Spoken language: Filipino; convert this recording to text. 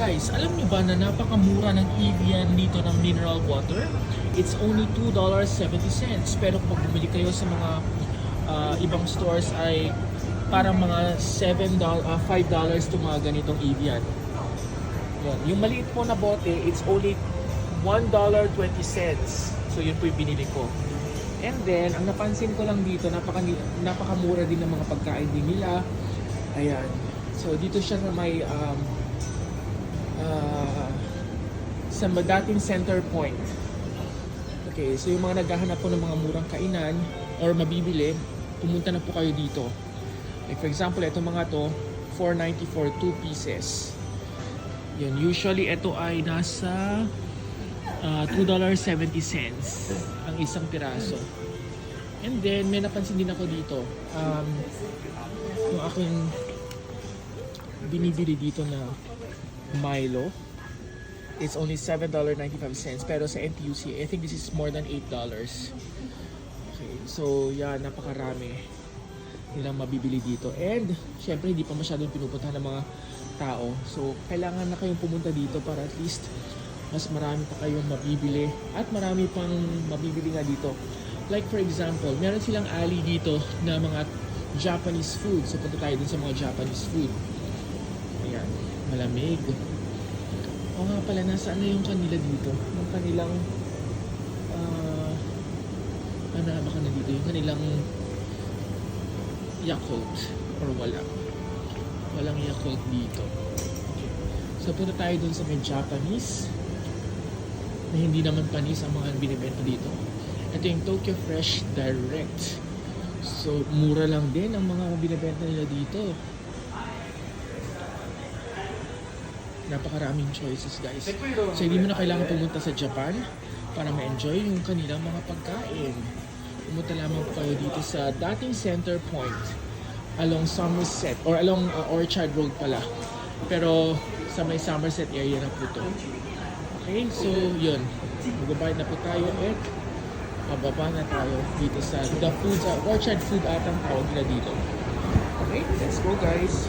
Guys, alam niyo ba na napakamura ng Evian dito ng mineral water? It's only $2.70. Pero kung bumili kayo sa mga ah, ibang stores ay parang mga $7, ah, $5 to mga ganitong Evian. Yun. Yung maliit po na bote, it's only $1.20. So yun po yung binili ko. And then, ang napansin ko lang dito, napaka, napakamura din ng mga pagkain din nila. Ayan. So dito siya na may um, ah, sa dating center point. Okay, so yung mga naghahanap po ng mga murang kainan or mabibili, pumunta na po kayo dito. Like for example, ito mga to, 4.90 for 2 pieces. Yun, usually ito ay nasa ah, $2.70 ang isang piraso. And then, may napansin din ako dito. Um, yung aking binibili dito na Milo. It's only $7.95 pero sa NTUC, I think this is more than $8. Okay, so yeah, napakarami nilang mabibili dito. And syempre hindi pa masyadong pinupuntahan ng mga tao. So kailangan na kayong pumunta dito para at least mas marami pa kayong mabibili at marami pang mabibili nga dito. Like for example, meron silang alley dito na mga Japanese food. So punta tayo dun sa mga Japanese food. Malamig. O nga pala, nasaan na yung kanila dito? Yung kanilang, ah, ano na baka na dito? Yung kanilang Yakult or wala. Walang Yakult dito. Okay. So punta tayo dun sa may Japanese na hindi naman panis ang mga binibenta dito. Ito yung Tokyo Fresh Direct. So, mura lang din ang mga binibenta nila dito. Napakaraming choices guys. So hindi mo na kailangan pumunta sa Japan para ma-enjoy yung kanilang mga pagkain. Pumunta lamang po kayo dito sa dating center point along Somerset or along uh, Orchard Road pala. Pero sa may Somerset area na po to. Okay, so yun. Magbabayad na po tayo at pababa na tayo dito sa The Food, uh, Orchard Food atang tawag nila dito. Okay, let's go guys.